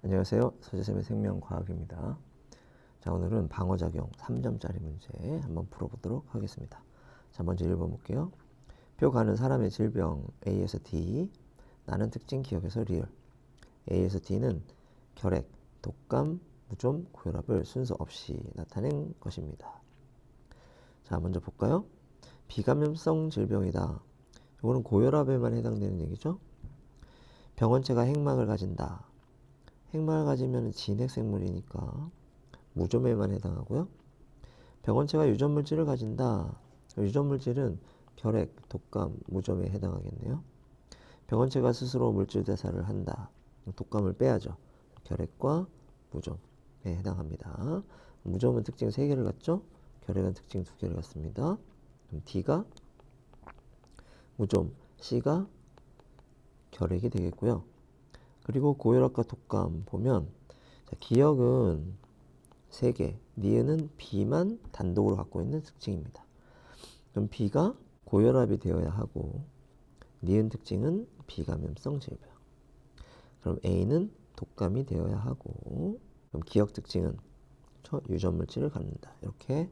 안녕하세요. 서재쌤의 생명과학입니다. 자, 오늘은 방어작용 3점짜리 문제 한번 풀어보도록 하겠습니다. 자, 먼저 1번 볼게요. 표 가는 사람의 질병 A에서 D, 나는 특징 기억에서 리얼. A에서 D는 결핵, 독감, 무좀, 고혈압을 순서 없이 나타낸 것입니다. 자, 먼저 볼까요? 비감염성 질병이다. 이거는 고혈압에만 해당되는 얘기죠. 병원체가 핵막을 가진다. 핵막을 가지면 진핵 생물이니까 무좀에만 해당하고요. 병원체가 유전물질을 가진다. 유전물질은 결핵, 독감, 무좀에 해당하겠네요. 병원체가 스스로 물질 대사를 한다. 독감을 빼야죠. 결핵과 무좀에 해당합니다. 무좀은 특징 3개를 갖죠. 결핵은 특징 2개를 갖습니다. 그럼 D가 무좀, C가 결핵이 되겠고요. 그리고 고혈압과 독감 보면 자, 기억은 3개, 니은은 B만 단독으로 갖고 있는 특징입니다. 그럼 B가 고혈압이 되어야 하고 니은 특징은 비감염성 질병. 그럼 A는 독감이 되어야 하고 그럼 기억 특징은 저 유전 물질을 갖는다. 이렇게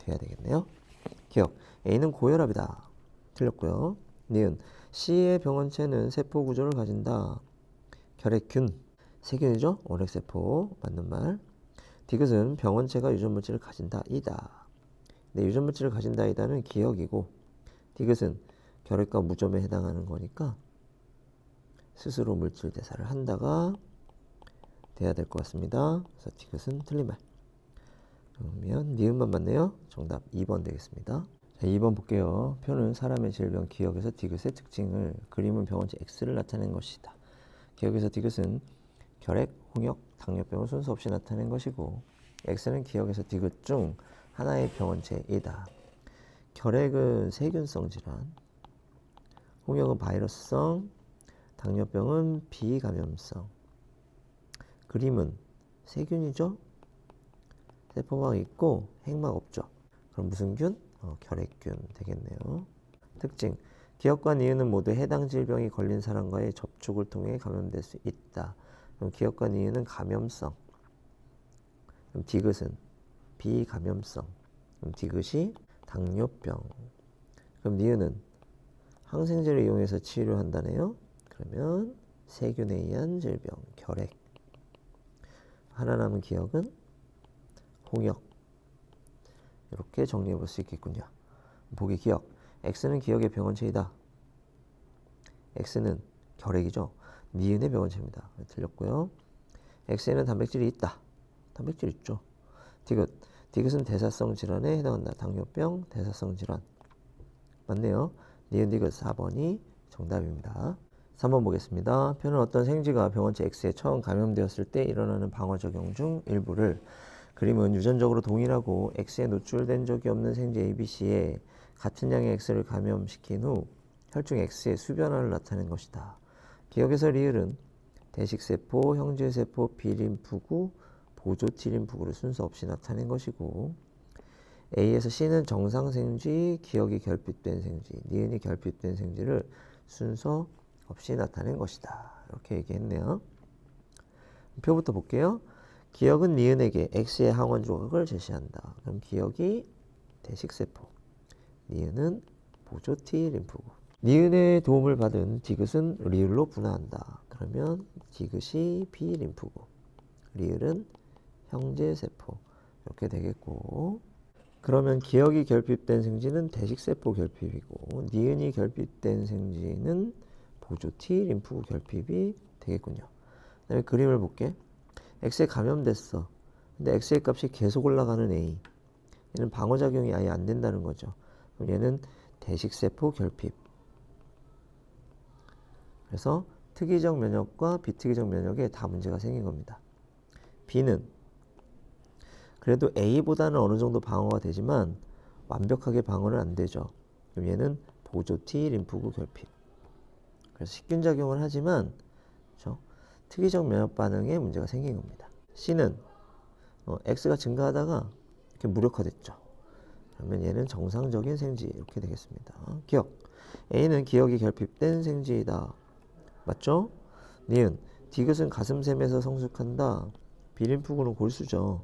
돼야 되겠네요. 기억 A는 고혈압이다. 틀렸고요. 니은 C의 병원체는 세포 구조를 가진다. 결핵균, 세균이죠. 오렉세포 맞는 말. 디귿은 병원체가 유전물질을 가진다. 이다. 네, 유전물질을 가진다. 이다는 기억이고 디귿은 결핵과 무좀에 해당하는 거니까 스스로 물질 대사를 한다가 돼야 될 것 같습니다. 그래서 디귿은 틀린 말. 그러면 니은만 맞네요. 정답 2번 되겠습니다. 자, 2번 볼게요. 표는 사람의 질병 기억에서 디귿의 특징을 그림은 병원체 X를 나타낸 것이다. 기억에서 디귿은 결핵, 홍역, 당뇨병을 순서 없이 나타낸 것이고 X는 기억에서 디귿 중 하나의 병원체이다. 결핵은 세균성 질환, 홍역은 바이러스성, 당뇨병은 비감염성. 그림은 세균이죠. 세포막 있고 핵막 없죠. 그럼 무슨 균? 어, 결핵균 되겠네요. 특징. 기억과 니은은 모두 해당 질병이 걸린 사람과의 접촉을 통해 감염될 수 있다. 그럼 기억과 니은은 감염성. 그럼 디귿은 비감염성. 그럼 디귿이 당뇨병. 그럼 니은은 항생제를 이용해서 치료한다네요. 그러면 세균에 의한 질병, 결핵. 하나 남은 기억은 홍역. 이렇게 정리해 볼 수 있겠군요. 보기 기억. X는 기억의 병원체이다. X는 결핵이죠. 니은의 병원체입니다. 틀렸고요. X에는 단백질이 있다. 단백질 있죠. 디귿. 디귿은 대사성 질환에 해당한다. 당뇨병, 대사성 질환. 맞네요. 니은 디귿 4번이 정답입니다. 3번 보겠습니다. 표는 어떤 생쥐가 병원체 X에 처음 감염되었을 때 일어나는 방어작용 중 일부를 그림은 유전적으로 동일하고 X에 노출된 적이 없는 생쥐 ABC에 같은 양의 X를 감염시킨 후 혈중 X의 수변화를 나타낸 것이다. 기억에서 리을은 대식세포, 형제세포, 비림프구, 보조티림프구를 순서 없이 나타낸 것이고 A에서 C는 정상 생쥐, 기억이 결핍된 생쥐, 니은이 결핍된 생쥐를 순서 없이 나타낸 것이다. 이렇게 얘기했네요. 표부터 볼게요. 기억은 니은에게 X의 항원 조각을 제시한다. 그럼 기억이 대식세포, 니은은 보조 T 림프구. 니은의 도움을 받은 디귿은 리을로 분화한다. 그러면 디귿이 B 림프구, 리을은 형제세포 이렇게 되겠고 그러면 기억이 결핍된 생쥐는 대식세포 결핍이고 니은이 결핍된 생쥐는 보조 T 림프구 결핍이 되겠군요. 그다음에 그림을 볼게. X에 감염됐어. 근데 X의 값이 계속 올라가는 A. 얘는 방어작용이 아예 안 된다는 거죠. 얘는 대식세포 결핍. 그래서 특이적 면역과 비특이적 면역에 다 문제가 생긴 겁니다. B는 그래도 A보다는 어느 정도 방어가 되지만 완벽하게 방어는 안 되죠. 그럼 얘는 보조 T 림프구 결핍. 그래서 식균 작용을 하지만 그렇죠? 특이적 면역 반응에 문제가 생긴 겁니다. C는 어, X가 증가하다가 이렇게 무력화됐죠. 그러면 얘는 정상적인 생쥐 이렇게 되겠습니다. 기억 A는 기억이 결핍된 생쥐이다. 맞죠? 니은 디귿은 가슴샘에서 성숙한다. 비림프구는 골수죠.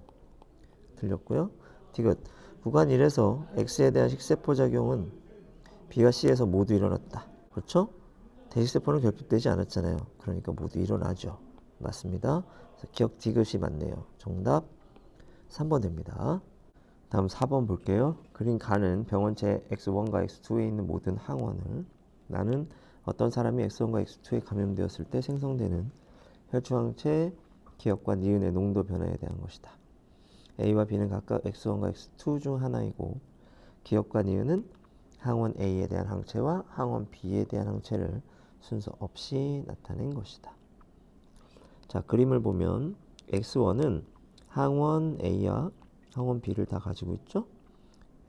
들렸고요. 디귿 구간 1에서 X에 대한 식세포 작용은 B와 C에서 모두 일어났다. 그렇죠? 대식세포는 결핍되지 않았잖아요. 그러니까 모두 일어나죠. 맞습니다. 기억 디귿이 맞네요. 정답 3번 됩니다. 다음 4번 볼게요. 그린 가는 병원체 X1과 X2에 있는 모든 항원을 나는 어떤 사람이 X1과 X2에 감염되었을 때 생성되는 혈중항체 기억과 니은의 농도 변화에 대한 것이다. A와 B는 각각 X1과 X2 중 하나이고 기억과 니은은 항원 A에 대한 항체와 항원 B에 대한 항체를 순서 없이 나타낸 것이다. 자, 그림을 보면 X1은 항원 A와 항원 B를 다 가지고 있죠.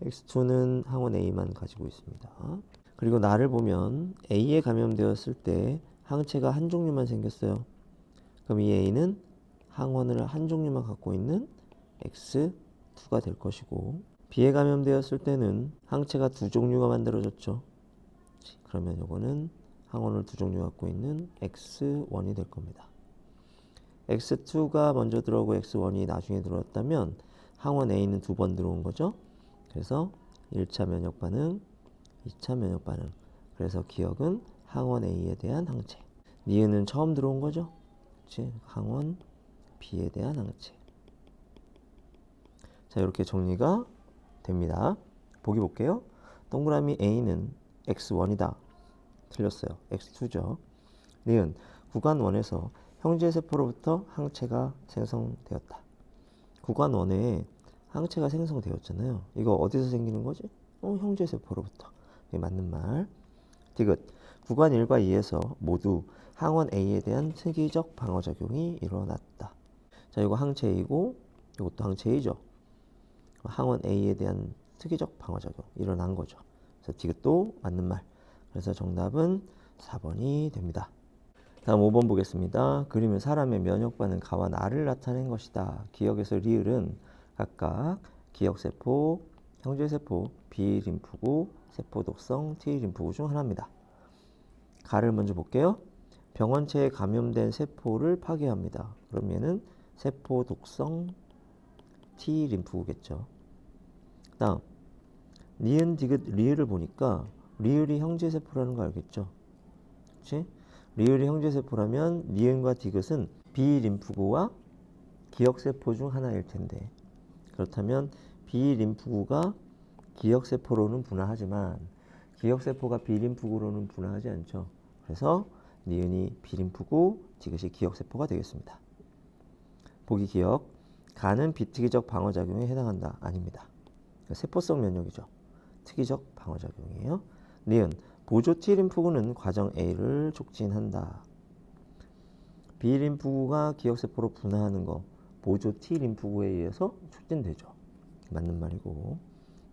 X2는 항원 A만 가지고 있습니다. 그리고 나를 보면 A에 감염되었을 때 항체가 한 종류만 생겼어요. 그럼 이 A는 항원을 한 종류만 갖고 있는 X2가 될 것이고 B에 감염되었을 때는 항체가 두 종류가 만들어졌죠. 그러면 요거는 항원을 두 종류 갖고 있는 X1이 될 겁니다. X2가 먼저 들어오고 X1이 나중에 들어왔다면 항원 A는 두 번 들어온 거죠. 그래서 1차 면역 반응, 2차 면역 반응. 그래서 기억은 항원 A에 대한 항체. 니은은 처음 들어온 거죠. 그치? 항원 B에 대한 항체. 자, 이렇게 정리가 됩니다. 보기 볼게요. 동그라미 A는 X1이다. 틀렸어요. X2죠. 니은 구간 1에서 형제 세포로부터 항체가 생성되었다. 구간 1에 항체가 생성되었잖아요. 이거 어디서 생기는 거지? 어, 형제 세포로부터. 이게 맞는 말. 디귿 구간 1과 2에서 모두 항원 A에 대한 특이적 방어작용이 일어났다. 자, 이거 항체 A고 이것도 항체 A죠. 항원 A에 대한 특이적 방어작용 일어난 거죠. 그래서 디귿도 맞는 말. 그래서 정답은 4번이 됩니다. 다음 5번 보겠습니다. 그림은 사람의 면역 반응 가와 나를 나타낸 것이다. 기억에서 리을은 각각 기억세포, 형제세포, B림프구, 세포독성 T림프구 중 하나입니다. 가를 먼저 볼게요. 병원체에 감염된 세포를 파괴합니다. 얘는 세포독성 T림프구겠죠. 다음 니은 디귿 리을을 보니까 리을이 형제세포라는 거 알겠죠? 그치? 리을이 형제세포라면 니은과 디귿은 B림프구와 기억세포 중 하나일 텐데 그렇다면 B림프구가 기억세포로는 분화하지만 기억세포가 B림프구로는 분화하지 않죠. 그래서 니은이 B림프구, 디귿이 기억세포가 되겠습니다. 보기 기억, 간은 비특이적 방어작용에 해당한다. 아닙니다. 세포성 면역이죠. 특이적 방어작용이에요. 니은 보조 T림프구는 과정 A를 촉진한다. B림프구가 기억세포로 분화하는 거 보조 T림프구에 의해서 촉진되죠. 맞는 말이고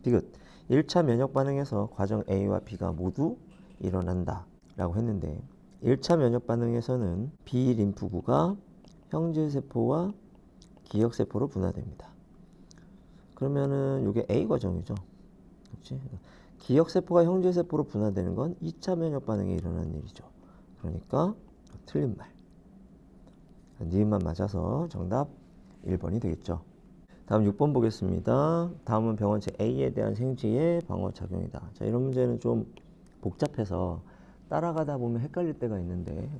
디귿 1차 면역 반응에서 과정 A와 B가 모두 일어난다 라고 했는데 1차 면역 반응에서는 B림프구가 형제세포와 기억세포로 분화됩니다. 그러면은 이게 A 과정이죠. 그렇지? 기억세포가 형제세포로 분화되는 건 2차 면역 반응에 일어나는 일이죠. 그러니까 틀린 말. 니은만 맞아서 정답 1번이 되겠죠. 다음 6번 보겠습니다. 다음은 병원체 A에 대한 생지의 방어 작용이다. 자, 이런 문제는 좀 복잡해서 따라가다 보면 헷갈릴 때가 있는데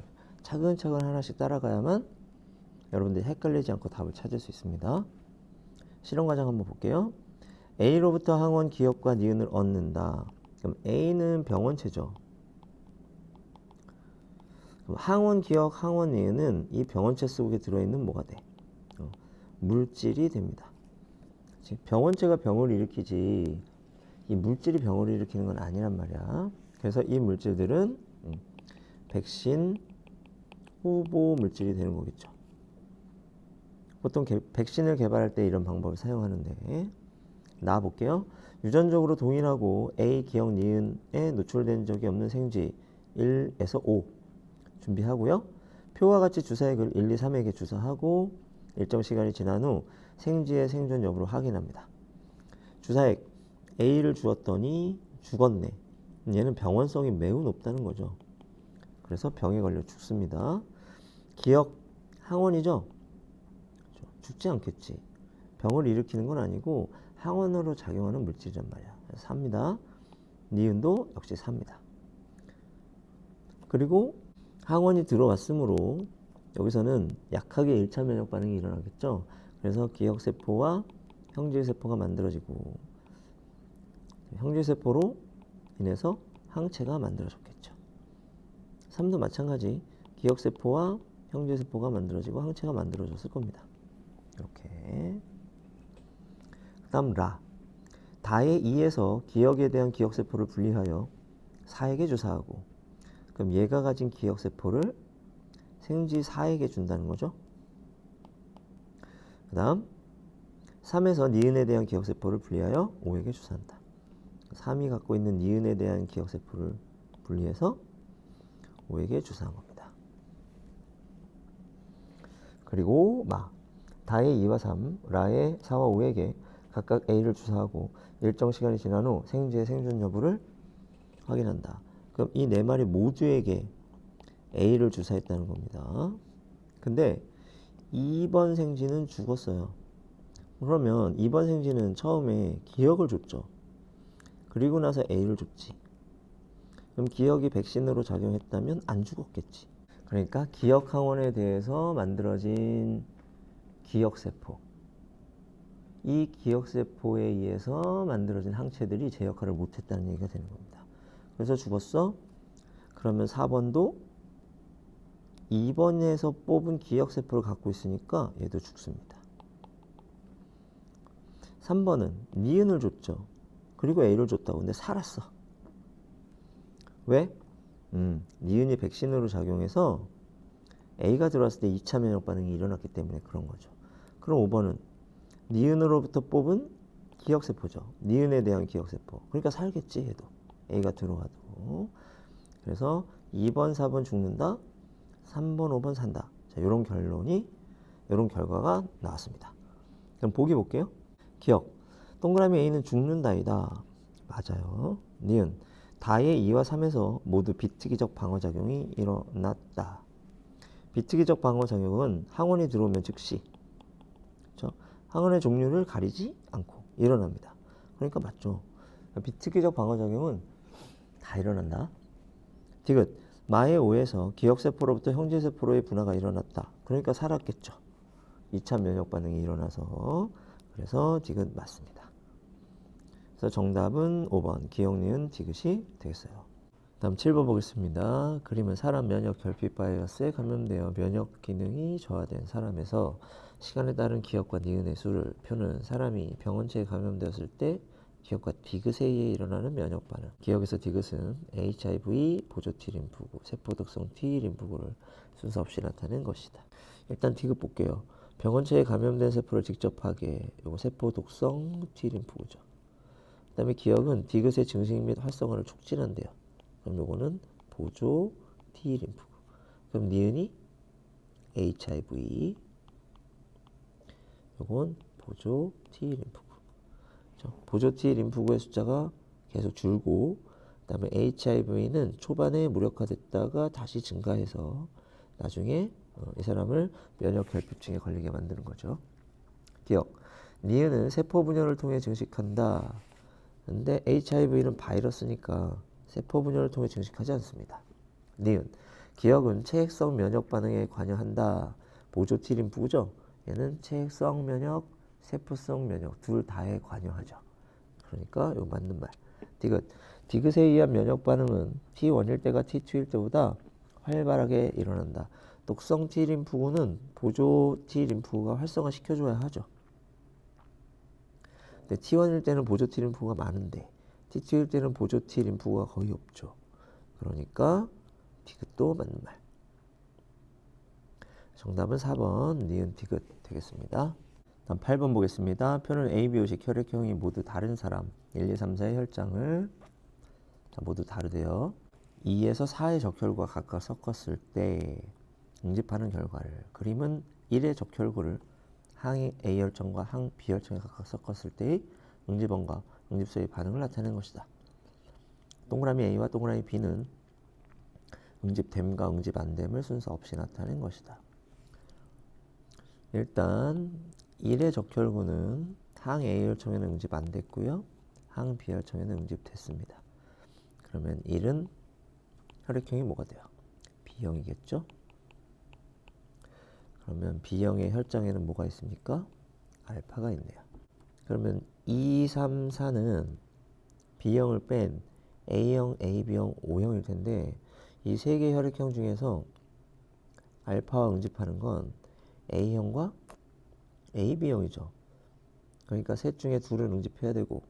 차근차근 하나씩 따라가야만 여러분들이 헷갈리지 않고 답을 찾을 수 있습니다. 실험 과정 한번 볼게요. A로부터 항원 기억과 니은을 얻는다. 그럼 A는 병원체죠. 항원 기억, 항원 니은은 이 병원체 속에 들어있는 뭐가 돼? 어, 물질이 됩니다. 즉 병원체가 병을 일으키지 이 물질이 병을 일으키는 건 아니란 말이야. 그래서 이 물질들은 음, 백신 후보 물질이 되는 거겠죠. 보통 개, 백신을 개발할 때 이런 방법을 사용하는데 나 볼게요. 유전적으로 동일하고 A 기억 니은에 노출된 적이 없는 생쥐 1에서 5 준비하고요. 표와 같이 주사액을 1, 2, 3에게 주사하고 일정 시간이 지난 후 생쥐의 생존 여부를 확인합니다. 주사액 A를 주었더니 죽었네. 얘는 병원성이 매우 높다는 거죠. 그래서 병에 걸려 죽습니다. 기억 항원이죠. 죽지 않겠지. 병을 일으키는 건 아니고 항원으로 작용하는 물질이란 말이야. 삽니다. 니은도 역시 삽니다. 그리고 항원이 들어왔으므로 여기서는 약하게 1차 면역 반응이 일어나겠죠. 그래서 기억세포와 형질세포가 만들어지고 형질세포로 인해서 항체가 만들어졌겠죠. 3도 마찬가지 기억세포와 형질세포가 만들어지고 항체가 만들어졌을 겁니다. 이렇게 그 다음 라 다의 2에서 기억에 대한 기억세포를 분리하여 사에게 주사하고 그럼 얘가 가진 기억세포를 생쥐 4에게 준다는 거죠. 그 다음 3에서 니은에 대한 기억세포를 분리하여 5에게 주사한다. 3이 갖고 있는 니은에 대한 기억세포를 분리해서 5에게 주사한 겁니다. 그리고 마 다의 2와 3, 라의 4와 5에게 각각 A를 주사하고 일정 시간이 지난 후 생쥐의 생존 여부를 확인한다. 그럼 이 네 마리 모두에게 A를 주사했다는 겁니다. 근데 2번 생쥐는 죽었어요. 그러면 2번 생쥐는 처음에 기억을 줬죠. 그리고 나서 A를 줬지. 그럼 기억이 백신으로 작용했다면 안 죽었겠지. 그러니까 기억 항원에 대해서 만들어진 기억세포. 이 기억세포에 의해서 만들어진 항체들이 제 역할을 못했다는 얘기가 되는 겁니다. 그래서 죽었어? 그러면 4번도 2번에서 뽑은 기억세포를 갖고 있으니까 얘도 죽습니다. 3번은 니은을 줬죠. 그리고 A를 줬다고. 근데 살았어. 왜? 음, 니은이 백신으로 작용해서 A가 들어왔을 때 2차 면역 반응이 일어났기 때문에 그런 거죠. 그럼 5번은 니은으로부터 뽑은 기억세포죠. 니은에 대한 기억세포. 그러니까 살겠지, 얘도. A가 들어와도. 그래서 2번, 4번 죽는다. 3번, 5번 산다. 자, 이런 결론이, 이런 결과가 나왔습니다. 그럼 보기 볼게요. 기억. 동그라미 A는 죽는다이다. 맞아요. 니은. 다의 2와 3에서 모두 비특이적 방어작용이 일어났다. 비특이적 방어작용은 항원이 들어오면 즉시 그렇죠? 항원의 종류를 가리지 않고 일어납니다. 그러니까 맞죠. 비특이적 방어작용은 다 일어난다. 디귿 마의 5에서 기억세포로부터 형제세포로의 분화가 일어났다. 그러니까 살았겠죠. 2차 면역 반응이 일어나서 그래서 디귿 맞습니다. 그래서 정답은 5번 기억 니은 디귿이 되겠어요. 다음 7번 보겠습니다. 그림은 사람 면역 결핍 바이러스에 감염되어 면역 기능이 저하된 사람에서 시간에 따른 기억과 니은의 수를 표는 사람이 병원체에 감염되었을 때 기억과 디귿에 의해 일어나는 면역 반응. 기억에서 디귿은 HIV 보조 T 림프구, 세포 독성 T 림프구를 순서 없이 나타낸 것이다. 일단 디귿 볼게요. 병원체에 감염된 세포를 직접 파괴. 요거 세포 독성 T 림프구죠. 그다음에 기억은 디귿의 증식 및 활성화를 촉진한대요. 그럼 요거는 보조 T 림프구. 그럼 니은이 HIV. 요건 보조 T 림프구. 그렇죠? 보조 T 림프구의 숫자가 계속 줄고 그다음에 HIV는 초반에 무력화됐다가 다시 증가해서 나중에 어, 이 사람을 면역 결핍증에 걸리게 만드는 거죠. 기억. 니은은 세포 분열을 통해 증식한다. 근데 HIV는 바이러스니까 세포 분열을 통해 증식하지 않습니다. 니은. 기억은 체액성 면역 반응에 관여한다. 보조 T 림프구죠. 얘는 체액성 면역, 세포성 면역 둘 다에 관여하죠. 그러니까 이거 맞는 말. 디귿. 디귿에 의한 면역 반응은 T1일 때가 T2일 때보다 활발하게 일어난다. 독성 T 림프구는 보조 T 림프구가 활성화 시켜줘야 하죠. 근데 T1일 때는 보조 T 림프구가 많은데 T2일 때는 보조 T 림프구가 거의 없죠. 그러니까 디귿도 맞는 말. 정답은 4번 니은 디귿 되겠습니다. 다음 8번 보겠습니다. 표는 A, B, O식 혈액형이 모두 다른 사람 1, 2, 3, 4의 혈장을 자, 모두 다르대요. 2에서 4의 적혈구가 각각 섞었을 때 응집하는 결과를 그림은 1의 적혈구를 항 A 혈청과 항 B 혈청에 각각 섞었을 때의 응집원과 응집소의 반응을 나타내는 것이다. 동그라미 A와 동그라미 B는 응집됨과 응집 안됨을 순서 없이 나타낸 것이다. 일단 1의 적혈구는 항 A 혈청에는 응집 안 됐고요. 항 B 혈청에는 응집됐습니다. 그러면 1은 혈액형이 뭐가 돼요? B형이겠죠? 그러면 B형의 혈장에는 뭐가 있습니까? 알파가 있네요. 그러면 2, 3, 4는 B형을 뺀 A형, AB형, O형일 텐데 이 세 개의 혈액형 중에서 알파와 응집하는 건 A형과 AB형이죠. 그러니까 셋 중에 둘은 응집해야 되고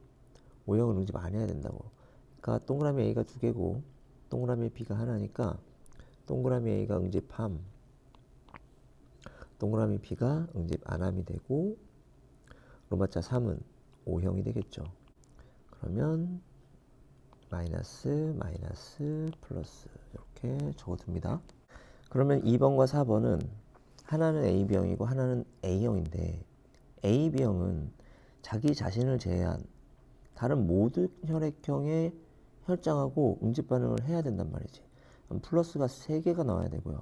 O형은 응집 안 해야 된다고. 그러니까 동그라미 A가 두 개고 동그라미 B가 하나니까 동그라미 A가 응집함 동그라미 B가 응집 안함이 되고 로마자 3은 O형이 되겠죠. 그러면 마이너스 마이너스 플러스 이렇게 적어둡니다. 그러면 2번과 4번은 하나는 AB형이고 하나는 A형인데 AB형은 자기 자신을 제외한 다른 모든 혈액형의 혈장하고 응집 반응을 해야 된단 말이지. 플러스가 3개가 나와야 되고요.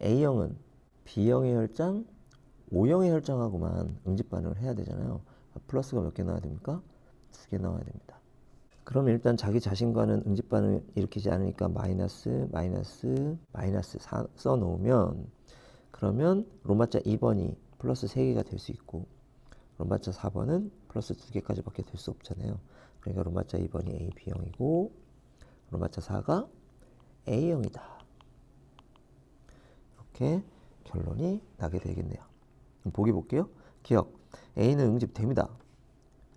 A형은 B형의 혈장, O형의 혈장하고만 응집 반응을 해야 되잖아요. 플러스가 몇 개 나와야 됩니까? 두 개 나와야 됩니다. 그럼 일단 자기 자신과는 응집 반응을 일으키지 않으니까 마이너스, 마이너스, 마이너스 써 놓으면 그러면 로마자 2번이 플러스 3개가 될 수 있고 로마자 4번은 플러스 2개까지밖에 될 수 없잖아요. 그러니까 로마자 2번이 A, B형이고 로마자 4가 A형이다. 이렇게 결론이 나게 되겠네요. 보기 볼게요. 기억. A는 응집됩니다.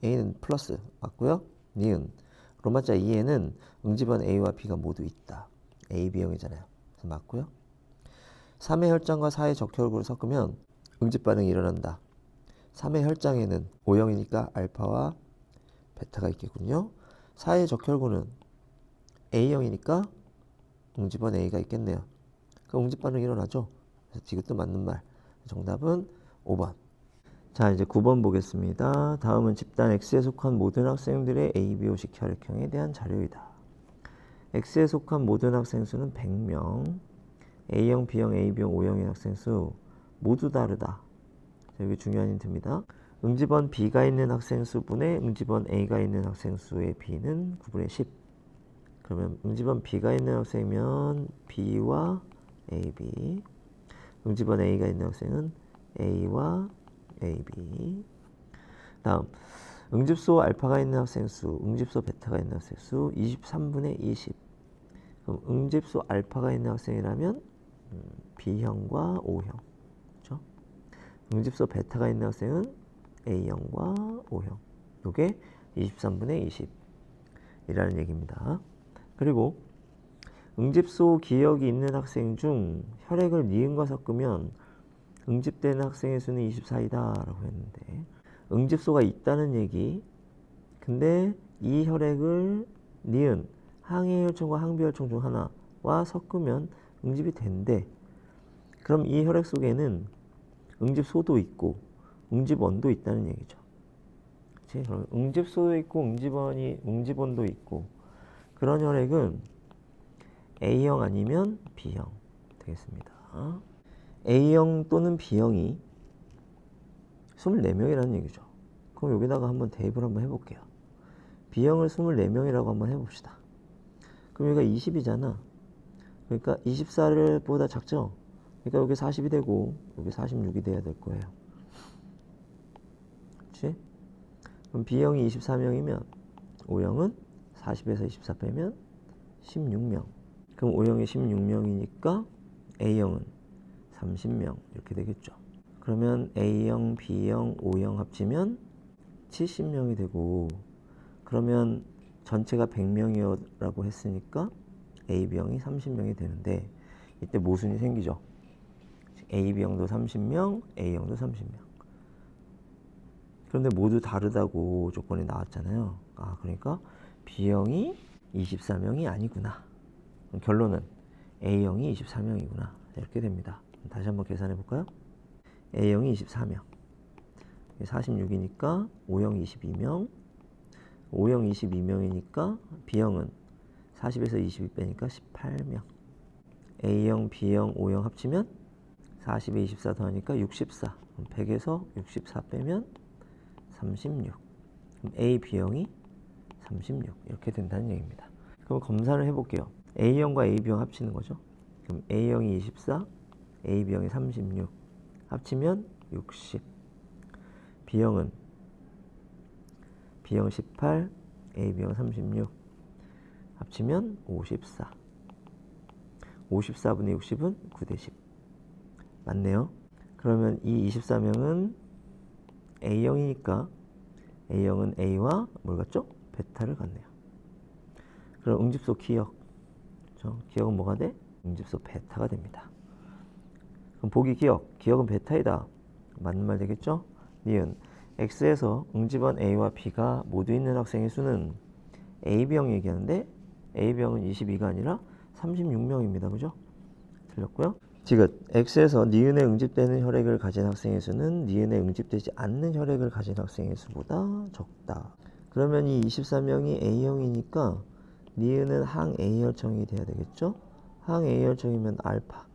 A는 플러스 맞고요. 니은. 로마자 2에는 응집원 A와 B가 모두 있다. A, B형이잖아요. 맞고요. 3의 혈장과 4의 적혈구를 섞으면 응집 반응이 일어난다. 3의 혈장에는 O형이니까 알파와 베타가 있겠군요. 4의 적혈구는 A형이니까 응집원 A가 있겠네요. 그 응집 반응이 일어나죠. 그래서 디귿도 맞는 말. 정답은 5번. 자, 이제 9번 보겠습니다. 다음은 집단 X에 속한 모든 학생들의 ABO식 혈액형에 대한 자료이다. X에 속한 모든 학생 수는 100명. A형, B형, AB형, O형의 학생 수 모두 다르다. 자, 여기 중요한 힌트입니다. 응집원 B가 있는 학생 수분의 응집원 A가 있는 학생 수의 B는 9분의 10. 그러면 응집원 B가 있는 학생이면 B와 AB. 응집원 A가 있는 학생은 A와 AB. 다음 응집소 알파가 있는 학생 수, 응집소 베타가 있는 학생 수 23분의 20. 그럼 응집소 알파가 있는 학생이라면 음, B형과 O형. 그렇죠? 응집소 베타가 있는 학생은 A형과 O형. 요게 23분의 20이라는 얘기입니다. 그리고 응집소 기억이 있는 학생 중 혈액을 니은과 섞으면 응집되는 학생의 수는 24이다 라고 했는데 응집소가 있다는 얘기 근데 이 혈액을 니은 항해 혈청과 항비 혈청 중 하나와 섞으면 응집이 된대 그럼 이 혈액 속에는 응집소도 있고 응집원도 있다는 얘기죠 그치? 그럼 응집소도 있고 응집원이 응집원도 있고 그런 혈액은 A형 아니면 B형 되겠습니다. A형 또는 B형이 24명이라는 얘기죠. 그럼 여기다가 한번 대입을 한번 해볼게요. B형을 24명이라고 한번 해봅시다. 그럼 여기가 20이잖아. 그러니까 24를 보다 작죠? 그러니까 여기 40이 되고 여기 46이 돼야 될 거예요. 그렇지? 그럼 B형이 24명이면 O형은 40에서 24 빼면 16명. 그럼 O형이 16명이니까 A형은 30명 이렇게 되겠죠. 그러면 A형, B형, O형 합치면 70명이 되고 그러면 전체가 100명이라고 했으니까 AB형이 30명이 되는데 이때 모순이 생기죠. AB형도 30명, A형도 30명. 그런데 모두 다르다고 조건이 나왔잖아요. 아, 그러니까 B형이 24명이 아니구나. 결론은 A형이 24명이구나. 이렇게 됩니다. 다시 한번 계산해 볼까요? A형이 24명. 46이니까 O형 22명. O형 22명이니까 B형은 40에서 22 빼니까 18명. A형, B형, O형 합치면 40에 24 더하니까 64. 그럼 100에서 64 빼면 36. 그럼 A, B형이 36. 이렇게 된다는 얘기입니다. 그럼 검사를 해볼게요. A형과 AB형 합치는 거죠. 그럼 A형이 24, AB형이 36. 합치면 60. B형은 B형 18, AB형 36. 합치면 54. 54분의 60은 9대 10. 맞네요. 그러면 이 24명은 A형이니까 A형은 A와 뭘 같죠? 베타를 갖네요. 그럼 응집소 기억. 그렇죠? 기억은 뭐가 돼? 응집소 베타가 됩니다. 그럼 보기 기억. 기억은 베타이다. 맞는 말 되겠죠? 니은 X에서 응집원 A와 B가 모두 있는 학생의 수는 AB형 얘기하는데 AB형은 22가 아니라 36명입니다. 그죠? 틀렸고요. 디귿 X에서 니은에 응집되는 혈액을 가진 학생의 수는 니은에 응집되지 않는 혈액을 가진 학생의 수보다 적다. 그러면 이 24명이 A형이니까 니은은 항 A혈청이 돼야 되겠죠? 항 A혈청이면 알파.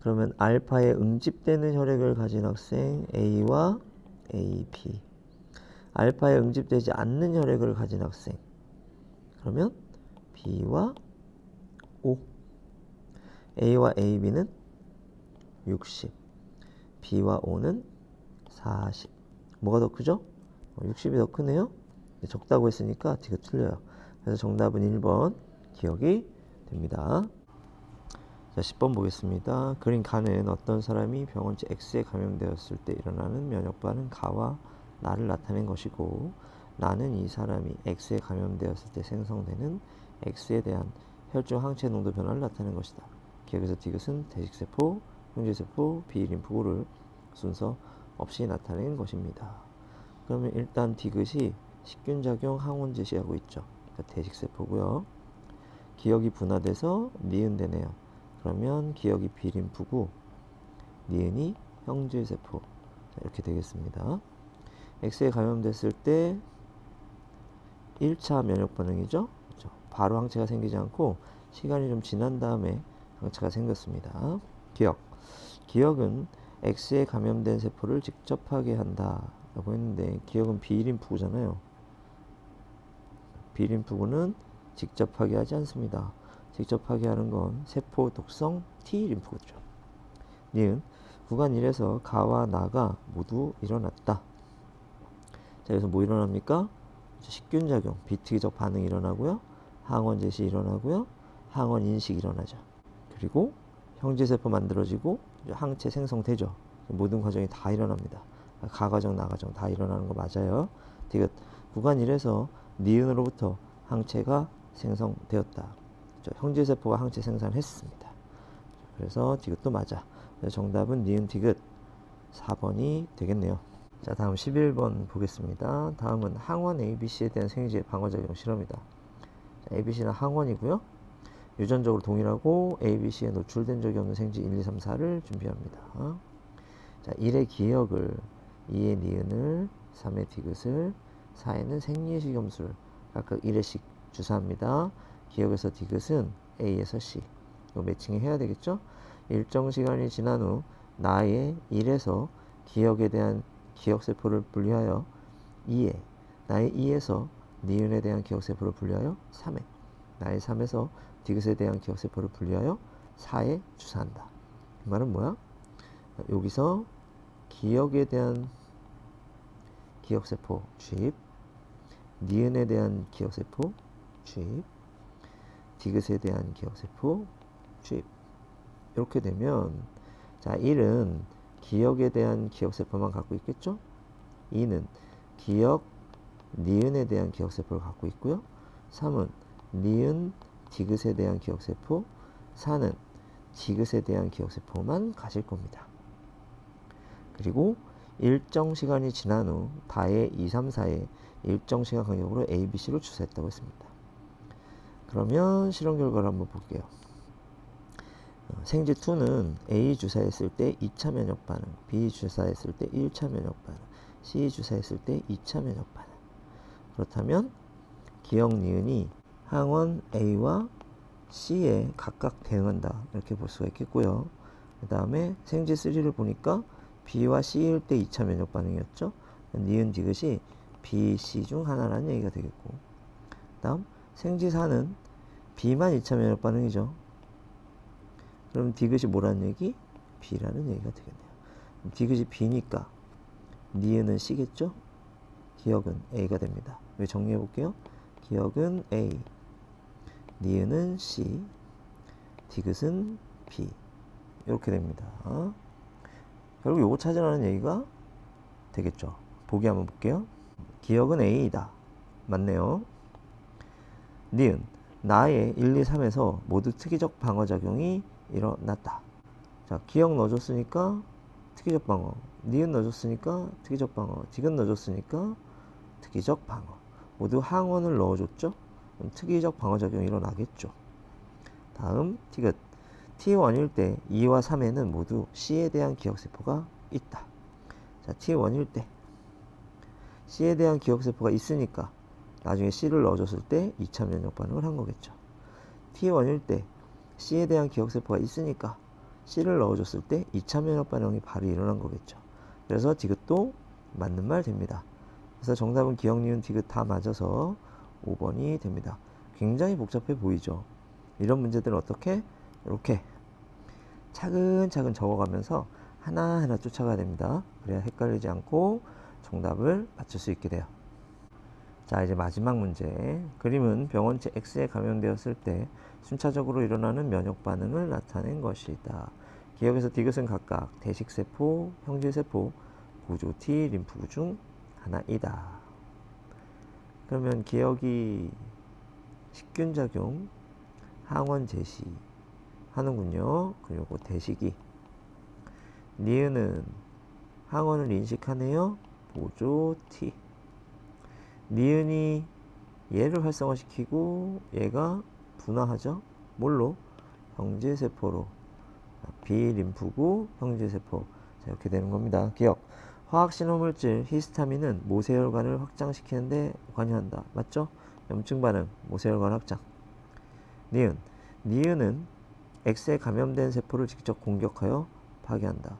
그러면 알파에 응집되는 혈액을 가진 학생 A와 AB. 알파에 응집되지 않는 혈액을 가진 학생. 그러면 B와 O. A와 AB는 60. B와 O는 40. 뭐가 더 크죠? 60이 더 크네요. 네, 적다고 했으니까 D가 틀려요. 그래서 정답은 1번 기억이 됩니다. 자, 10번 보겠습니다. 그린 가는 어떤 사람이 병원체 X에 감염되었을 때 일어나는 면역 반응 가와 나를 나타낸 것이고 나는 이 사람이 X에 감염되었을 때 생성되는 X에 대한 혈중 항체 농도 변화를 나타낸 것이다. 기억에서 디귿은 대식세포, 형제세포, 비림프고를 순서 없이 나타낸 것입니다. 그러면 일단 디귿이 식균작용 항원 제시하고 있죠. 그러니까 대식세포고요. 기억이 분화돼서 니은되네요. 그러면 기억이 비림프고 니은이 형제세포 자, 이렇게 되겠습니다. X에 감염됐을 때 1차 면역 반응이죠. 바로 항체가 생기지 않고 시간이 좀 지난 다음에 항체가 생겼습니다. 기억. 기억은 X에 감염된 세포를 직접 하게 한다라고 했는데 기억은 비림프구잖아요. 비림프구는 직접 하게 하지 않습니다. 직접 하게 하는 건 세포 독성 T 림프구죠. 니은 구간 1에서 가와 나가 모두 일어났다. 자, 여기서 뭐 일어납니까? 식균 작용, 비특이적 반응이 일어나고요. 항원 제시 일어나고요. 항원 인식 일어나죠. 그리고 형제 세포 만들어지고 항체 생성되죠. 모든 과정이 다 일어납니다. 가 과정, 나 과정 다 일어나는 거 맞아요. 디귿 구간 1에서 니은으로부터 항체가 생성되었다. 형제 세포가 항체 생산을 했습니다. 그래서 디귿도 맞아. 정답은 니은 디귿 4번이 되겠네요. 자, 다음 11번 보겠습니다. 다음은 항원 ABC에 대한 생리제 방어작용 실험이다. 자, ABC는 항원이고요. 유전적으로 동일하고 ABC에 노출된 적이 없는 생지 1, 2, 3, 4를 준비합니다. 자, 1의 기억을, 2의 니은을, 3의 디귿을, 4에는 생리식염수를 각각 1회씩 주사합니다. 기억에서 디귿은 A에서 C. 이거 매칭이 해야 되겠죠? 일정 시간이 지난 후 나의 1에서 기억에 대한 기억세포를 분리하여 2에 나의 2에서 니은에 대한 기억세포를 분리하여 3에 나의 3에서 디귿에 대한 기억세포를 분리하여 4에 주사한다. 이 말은 뭐야? 여기서 기억에 대한 기억세포 주입, 니은에 대한 기억세포 주입, 디귿에 대한 기억세포 주입. 이렇게 되면 자 1은 기억에 대한 기억세포만 갖고 있겠죠? 2는 기억, 니은에 대한 기억세포를 갖고 있고요. 3은 니은, 디귿에 대한 기억세포, 4는 디귿에 대한 기억세포만 가질 겁니다. 그리고 일정 시간이 지난 후 다의 2, 3, 4에 일정 시간 간격으로 A, B, C로 주사했다고 했습니다. 그러면 실험 결과를 한번 볼게요. 어, 생지 2는 A 주사했을 때 2차 면역 반응, B 주사했을 때 1차 면역 반응, C 주사했을 때 2차 면역 반응. 그렇다면 기억 니은이 항원 A와 C에 각각 대응한다 이렇게 볼 수가 있겠고요. 그 다음에 생지 3를 보니까 B와 C일 때 2차 면역 반응이었죠. 니은 디귿이 B, C 중 하나라는 얘기가 되겠고 다음 생지 4는 B만 2차 면역 반응이죠. 그럼 디귿이 뭐라는 얘기? B라는 얘기가 되겠네요. 디귿이 B니까 니은은 C겠죠? 기억은 A가 됩니다. 왜 정리해 볼게요. 기억은 A, 니은은 C, 디귿은 B 이렇게 됩니다. 결국 요거 찾으라는 얘기가 되겠죠. 보기 한번 볼게요. 기억은 A이다. 맞네요. 니은 나의 1, 2, 3에서 모두 특이적 방어 작용이 일어났다. 자, 기억 넣어줬으니까 특이적 방어. 니은 넣어줬으니까 특이적 방어. 디귿 넣어줬으니까 특이적 방어. 모두 항원을 넣어줬죠? 특이적 방어작용이 일어나겠죠. 다음 티귿. T1일 때 2와 3에는 모두 C에 대한 기억세포가 있다. 자, T1일 때 C에 대한 기억세포가 있으니까 나중에 C를 넣어줬을 때 2차 면역 반응을 한 거겠죠. T1일 때 C에 대한 기억세포가 있으니까 C를 넣어줬을 때 2차 면역 반응이 바로 일어난 거겠죠. 그래서 디귿도 맞는 말 됩니다. 그래서 정답은 기억, 니은, 디귿 다 맞아서 5번이 됩니다. 굉장히 복잡해 보이죠. 이런 문제들은 어떻게? 이렇게 차근차근 적어가면서 하나하나 쫓아가야 됩니다. 그래야 헷갈리지 않고 정답을 맞출 수 있게 돼요. 자, 이제 마지막 문제. 그림은 병원체 X에 감염되었을 때 순차적으로 일어나는 면역 반응을 나타낸 것이다. 기억에서 디귿은 각각 대식세포, 형질세포, 구조 T, 림프구 중 하나이다. 그러면 기억이 식균작용, 항원 제시 하는군요. 그리고 대식이 니은은 항원을 인식하네요. 보조 T. 니은이 얘를 활성화시키고 얘가 분화하죠. 뭘로? 형제세포로. 비림프구 형제세포. 자, 이렇게 되는 겁니다. 기억. 화학신호물질 히스타민은 모세혈관을 확장시키는데 관여한다. 맞죠? 염증 반응, 모세혈관 확장. 니은. 니은은 X에 감염된 세포를 직접 공격하여 파괴한다.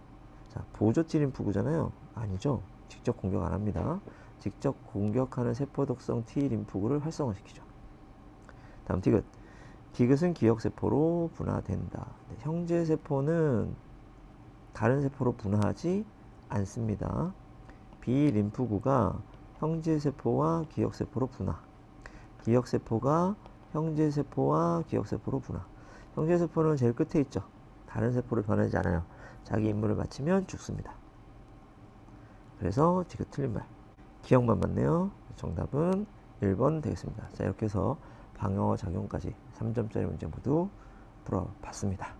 자, 보조 T림프구잖아요. 아니죠. 직접 공격 안 합니다. 직접 공격하는 세포 독성 T 림프구를 활성화시키죠. 다음 디귿. 디귿은 기억세포로 분화된다. 네, 형제세포는 다른 세포로 분화하지 않습니다. 비림프구가 형제세포와 기억세포로 분화. 기억세포가 형제세포와 기억세포로 분화. 형제세포는 제일 끝에 있죠. 다른 세포로 변하지 않아요. 자기 임무를 마치면 죽습니다. 그래서 지금 틀린 말. 기억만 맞네요. 정답은 1번 되겠습니다. 자, 이렇게 해서 방어 작용까지 3점짜리 문제 모두 풀어봤습니다.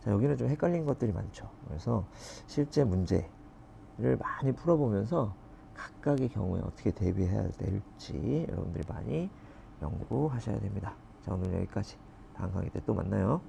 자, 여기는 좀 헷갈린 것들이 많죠. 그래서 실제 문제 를 많이 풀어보면서 각각의 경우에 어떻게 대비해야 될지 여러분들이 많이 연구하셔야 됩니다. 자, 오늘 여기까지. 다음 강의 때 또 만나요.